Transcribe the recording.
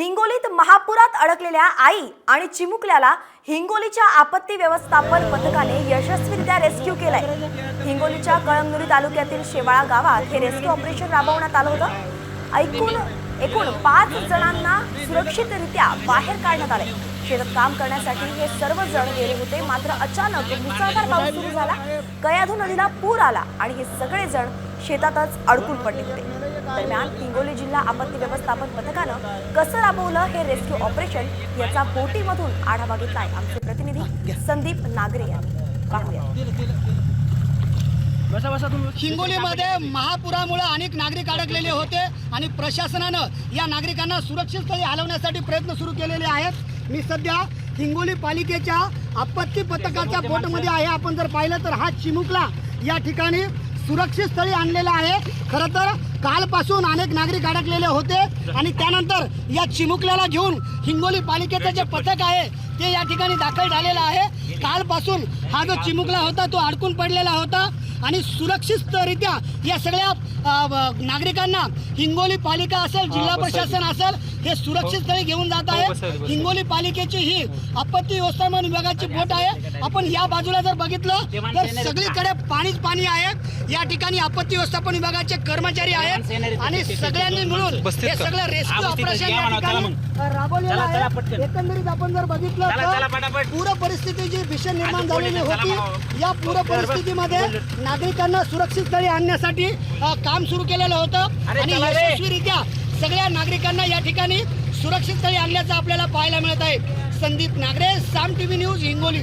हिंगोलीत महापुरात अडकलेल्या आई आणि चिमुकल्याला हिंगोलीच्या आपत्ती व्यवस्थापन पथकाने यशस्वीरित्या रेस्क्यू केलाय. हिंगोलीच्या कळमनुरी तालुक्यातील शेवाळा गावात हे रेस्क्यू ऑपरेशन राबवण्यात आलं होतं. ऐकून एकूण पाच जणांना सुरक्षितरित्या बाहेर काढण्यात आले शेतात काम करण्यासाठी हे सर्व जण गेले होते मात्र अचानक मुसळधार पाऊस सुरू झाला. कयाधू नदीला पूर आला आणि हे सगळे जण शेतातच अडकून पडले होते. दरम्यान हिंगोली जिल्हा आपत्ती व्यवस्थापन पथकानं कसं राबवलं हे रेस्क्यू ऑपरेशन याचा बोटीमधून आढावा घेतलाय आमचे प्रतिनिधी संदीप नागरे यांनी. पाहूया. तुम्ही हिंगोलीमध्ये महापुरामुळे अनेक नागरिक अडकलेले होते आणि प्रशासनानं या नागरिकांना सुरक्षित स्थळी हलवण्यासाठी प्रयत्न सुरू केलेले आहेत. मी सध्या हिंगोली पालिकेच्या आपत्ती पथकाच्या बोटमध्ये आहे. आपण जर पाहिलं तर हा चिमुकला या ठिकाणी सुरक्षित स्थळी आणलेला आहे. खरं तर कालपासून अनेक नागरिक अडकलेले होते आणि त्यानंतर या चिमुकल्याला घेऊन हिंगोली पालिकेचं जे पथक आहे ते या ठिकाणी दाखल झालेलं आहे. कालपासून हा जो चिमुकला होता तो अडकून पडलेला होता आणि सुरक्षितरित्या या सगळ्या नागरिकांना हिंगोली पालिका असेल जिल्हा प्रशासन असेल हे सुरक्षित स्थळी घेऊन जात आहे. हिंगोली पालिकेची ही आपत्ती व्यवस्थापन विभागाची बोट आहे. आपण या बाजूला जर बघितलं तर सगळीकडे पाणीच पाणी आहे. या ठिकाणी आपत्ती व्यवस्थापन विभागाचे कर्मचारी आहेत आणि सगळ्यांनी मिळून हे सगळं रेस्क्यू ऑपरेशन या ठिकाणी राबवलेलं आहे. एकंदरीत आपण जर बघितलं तर. पूर परिस्थिती जी भीषण निर्माण झालेली होती. या पूर परिस्थितीमध्ये नागरिकांना सुरक्षित स्थळी आणण्यासाठी काम सुरू केलेलं होतं. आणि. यशस्वीरित्या सगळ्या नागरिकांना या ठिकाणी सुरक्षित स्थळी आणल्याचं आपल्याला पाहायला मिळत आहे. Sandeep Nagare Saam TV news Hingoli.